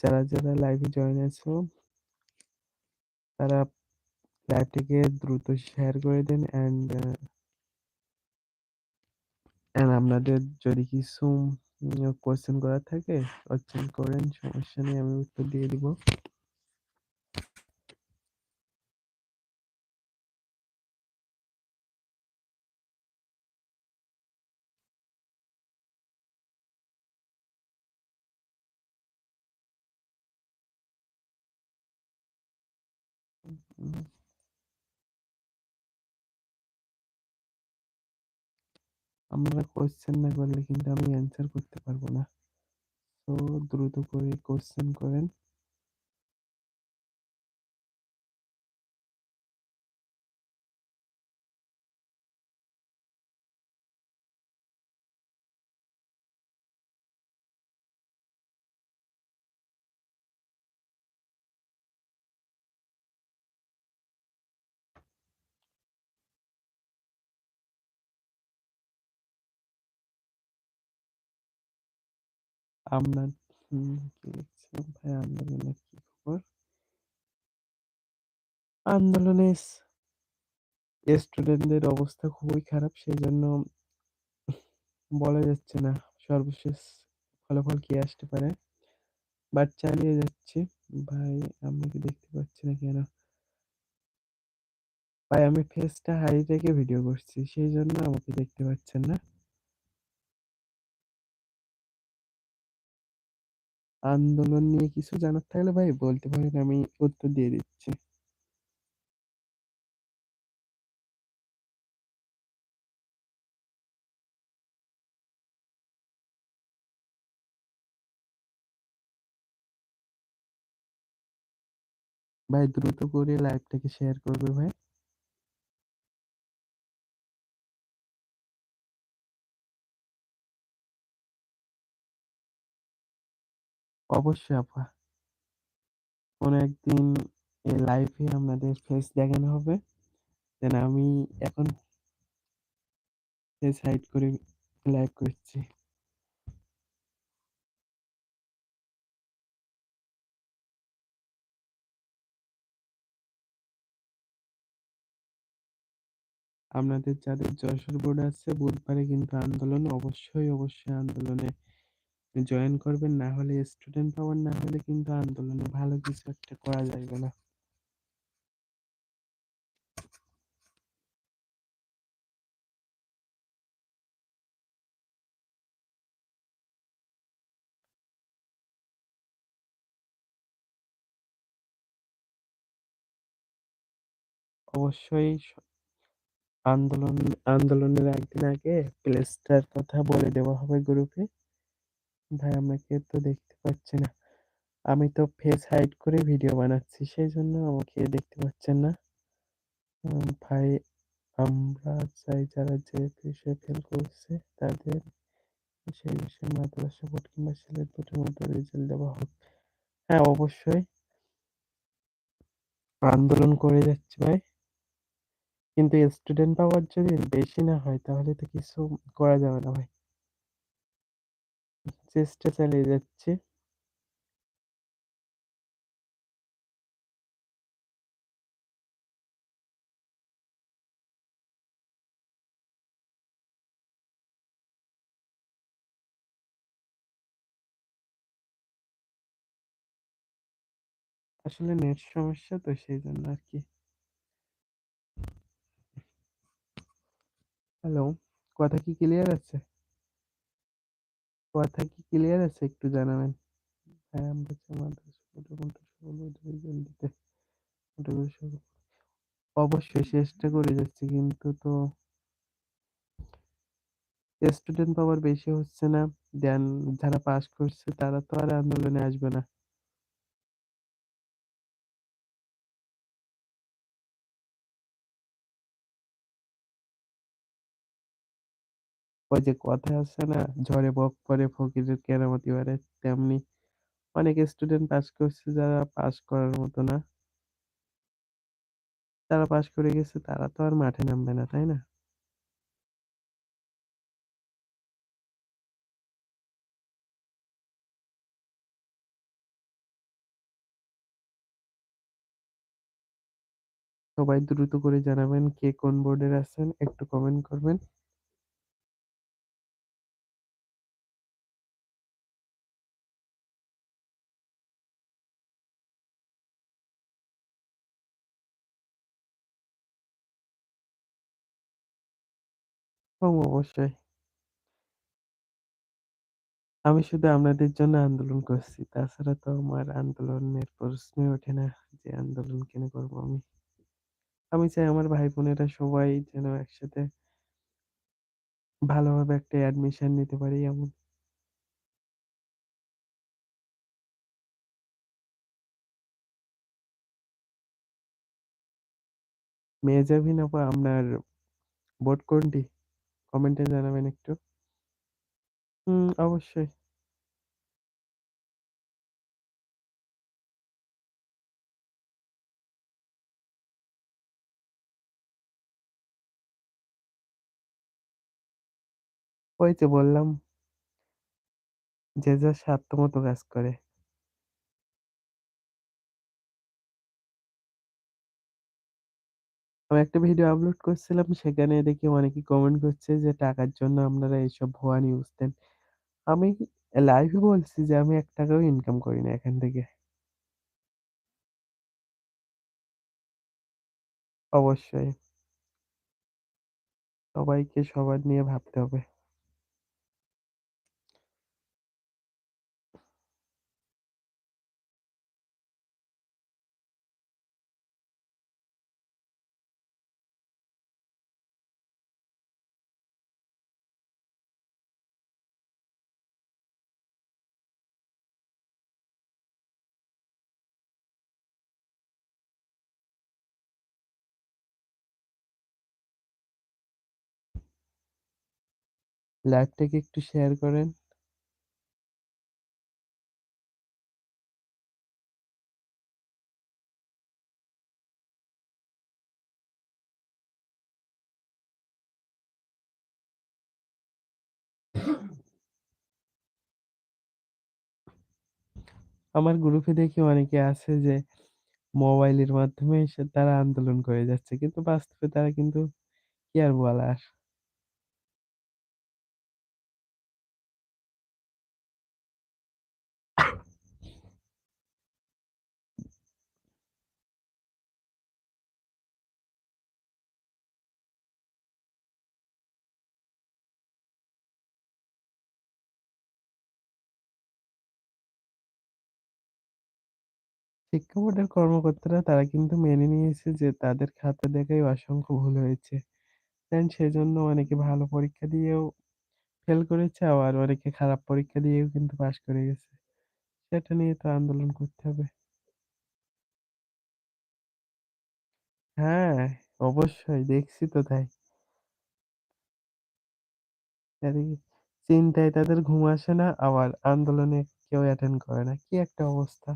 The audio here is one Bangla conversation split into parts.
যারা যারা, লাইভে জয়েন আছো তারা লাইভটিকে দ্রুত শেয়ার করে দেন অ্যান্ড অ্যান্ড আপনাদের যদি কিছু কোয়েশ্চেন করার থাকে কোয়েশ্চেন করেন সমস্যা নেই আমি উত্তর দিয়ে দিব। আপনারা কোয়েশ্চেন না করলে কিন্তু আমি অ্যান্সার করতে পারব না। তো দ্রুত করে কোয়েশ্চেন করেন। কি লিখছেন ভাই আন্দোলনের কি খবর আন্দোলনে স্টুডেন্টদের অবস্থা খুবই খারাপ সেই জন্য বলা যাচ্ছে না সর্বশেষ ফলাফল কি আসতে পারে বাট চালিয়ে যাচ্ছে ভাই আপনাকে দেখতে পাচ্ছি না কেন ভাই আমি ফেসটা হাই রেখে ভিডিও করছি সেই জন্য আমাকে দেখতে পাচ্ছেন না আন্দোলন নিয়ে কিছু জানার থাকলে ভাই বলতে পারেন আমি উত্তর দিয়ে দিচ্ছি। ভাই দ্রুত করে লাইভটাকে শেয়ার করবে ভাই। অবশ্যই আপা। কোনো একদিন লাইভে আপনাদের ফেস দেখানো হবে। দেন আমি এখন ফেস হাইড করে লাইভ করছি। আপনাদের যাদের যশোর বোর্ড আছে, বুধবারে কিন্তু আন্দোলন, অবশ্যই অবশ্যই আন্দোলনে জয়েন করবেন, না হলে স্টুডেন্ট পাওয়ার না হলে কিন্তু আন্দোলনে ভালো কিছু একটা করা যাবে না। অবশ্যই আন্দোলন, আন্দোলনের একদিন আগে প্লেসটার কথা বলে দেওয়া হবে গ্রুপে ভাই আমাকে তো দেখতে পাচ্ছি না। আমি তো ফেস হাইড করে ভিডিও বানাচ্ছি সেই জন্য আমাকে দেখতে পাচ্ছেন না। ভাই, আমরা চাই যারা যে বিষয়ে ফেল করছে তাদের সেই বিষয়ে মাদ্রাসা বোর্ড কিংবা সিলেট বোর্ডের মতো রেজাল্ট দেওয়া হোক। হ্যাঁ অবশ্যই। আন্দোলন করে যাচ্ছে ভাই। কিন্তু স্টুডেন্ট পাওয়ার যদি বেশি না হয় তাহলে তো কিছু করা যাবে না ভাই। চেষ্টা চালিয়ে যাচ্ছে। আসলে নেট সমস্যা তো সেই জন্য আর কি। হ্যালো কথা কি ক্লিয়ার আছে? কথা কি ক্লিয়ার আছে? একটু জানাবেন। হ্যাঁ দিতে অবশ্যই চেষ্টা করে যাচ্ছি, কিন্তু তো স্টুডেন্ট পাওয়ার বেশি হচ্ছে না। দেন যারা পাস করছে তারা তো আর আন্দোলনে আসবে না। ওই যে কথা আছে না, ঝড়ে বক করে ফকিরের কেরামতি বাড়ে, তেমনি অনেক স্টুডেন্ট পাস করছে যারা পাস করার মতো না। তারা পাস করে গেছে, তারা তো আর মাঠে নামবে না, তাই না? সবাই দ্রুত করে জানাবেন কে কোন বোর্ডের আছেন, একটু কমেন্ট করবেন। ও অবশ্যই। আমি শুধু আপনাদের জন্য আন্দোলন করছি। তাছাড়া তো আমার আন্দোলনের প্রশ্নই ওঠে না যে আন্দোলন কেন করব আমি। আমি চাই আমার ভাই-বোনেরা সবাই যেন একসাথে ভালোভাবে একটা অ্যাডমিশন নিতে পারি এমন। মেজাবিন আপা আপনার বোর্ড কোনটি? কমেন্টে জানাবেন একটু। হুম, অবশ্যই। ওই তো বললাম যে যার স্বার্থমতো কাজ করে। আমি একটা ভিডিও আপলোড করছিলাম, সেখানে দেখি অনেকে কমেন্ট করছে যে, টাকার জন্য আপনারা এইসব ভুয়া নিউজ দেন। আমি লাইভে বলছি যে, আমি এক টাকাও ইনকাম করি না এখান থেকে। অবশ্যই। সবাইকে সবার নিয়ে ভাবতে হবে। লাইভটাকে একটু শেয়ার করেন। আমার গ্রুপে দেখি অনেকে আছে যে, মোবাইলের মাধ্যমে তারা আন্দোলন করে যাচ্ছে। কিন্তু বাস্তবে তারা কিন্তু কি আর বলার? শিক্ষা বোর্ডের কর্মকর্তারা তারা কিন্তু মেনে নিয়েছে যে তাদের খাতা দেখায় অসংখ্য ভুল হয়েছে। অ্যান্ড সেজন্য অনেকে ভালো পরীক্ষা দিয়েও ফেল করেছে আবার অনেকে খারাপ পরীক্ষা দিয়েও কিন্তু পাস করে গেছে। সেটা নিয়ে তো আন্দোলন করতে হবে। হ্যাঁ, অবশ্যই দেখছি তো তাই। চিন্তায় তাদের ঘুম আসে না, আবার আন্দোলনে কেউ অ্যাটেন্ড করে না। কি একটা অবস্থা!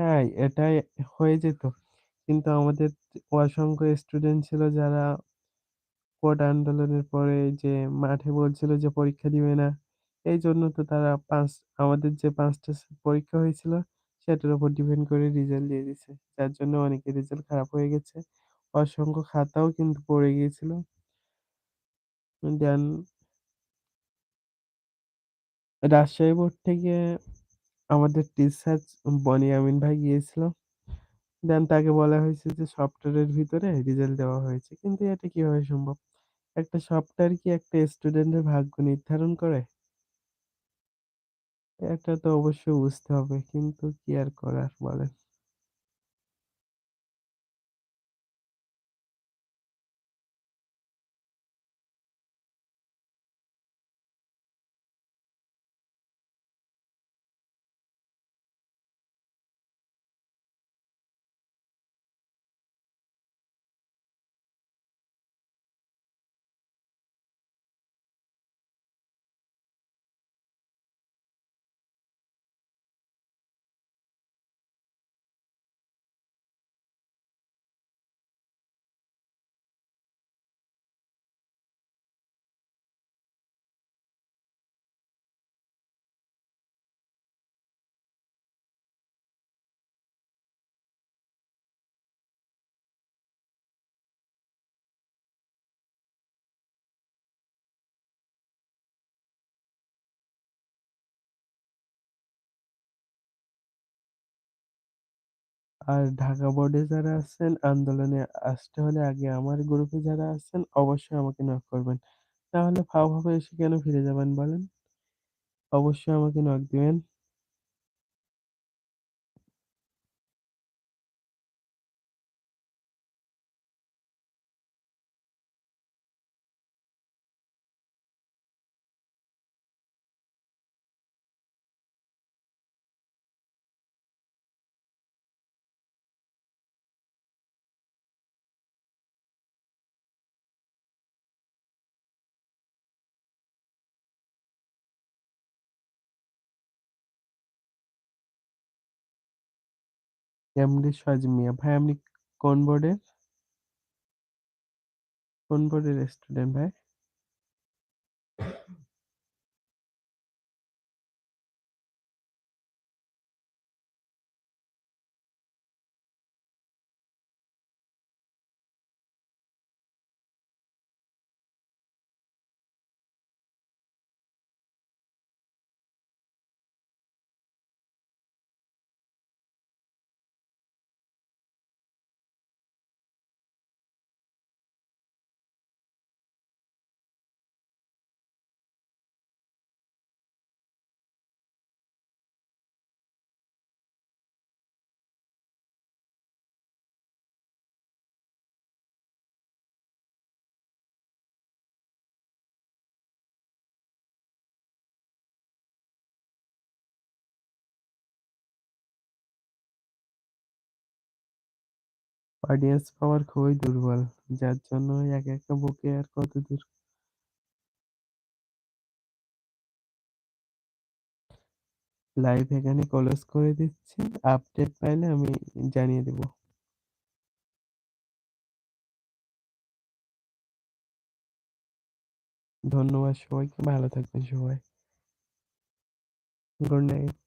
হ্যাঁ, এটাই হয়ে যেত। কিন্তু আমাদের অসংখ্য স্টুডেন্ট ছিল যারা কোট আন্দোলনের পরে যে মাঠে বলছিল যে পরীক্ষা দিবে না। এইজন্য তো তারা ৫ আমাদের যে ৫ টা স পরীক্ষা হয়েছিল সেটার উপর ডিপেন্ড করে রেজাল্ট দিয়ে দিছে। যার জন্য অনেকের রেজাল্ট খারাপ হয়ে গেছে। অসংখ্য খাতাও কিন্তু পড়ে গিয়েছিল। দেন রাজশাহী বোর্ড থেকে আমাদের টিচার বনিয়ামিন ভাই গিয়েছিল। দেন তাকে বলা হয়েছে যে সফটওয়্যারের ভিতরে রেজাল্ট দেওয়া হয়েছে। কিন্তু এটা কীভাবে সম্ভব? একটা সফটওয়্যার কি একটা স্টুডেন্টের ভাগ্য নির্ধারণ করে? এটা তো অবশ্যই বুঝতে হবে। কিন্তু কি আর করার বলেন? আর ঢাকা বোর্ডে যারা আছেন, আন্দোলনে আসতে হলে আগে আমার গ্রুপে যারা আছেন, অবশ্যই আমাকে নক করবেন। তাহলে ফাও ফাও এসে কেন ফিরে যাবেন বলেন? অবশ্যই আমাকে নক দিবেন। এমডি সাজিম মিয়া ভাই আপনি কোন বোর্ডের কোন বোর্ডের স্টুডেন্ট ভাই? অডিয়েন্স পাওয়ার খুবই দুর্বল, যার জন্য একা একা বুকে আর কত দূর। লাইভ এখানে ক্লোজ করে দিচ্ছি আপডেট পাইলে আমি জানিয়ে দেব। ধন্যবাদ সবাইকে, ভালো থাকবেন সবাই। Good night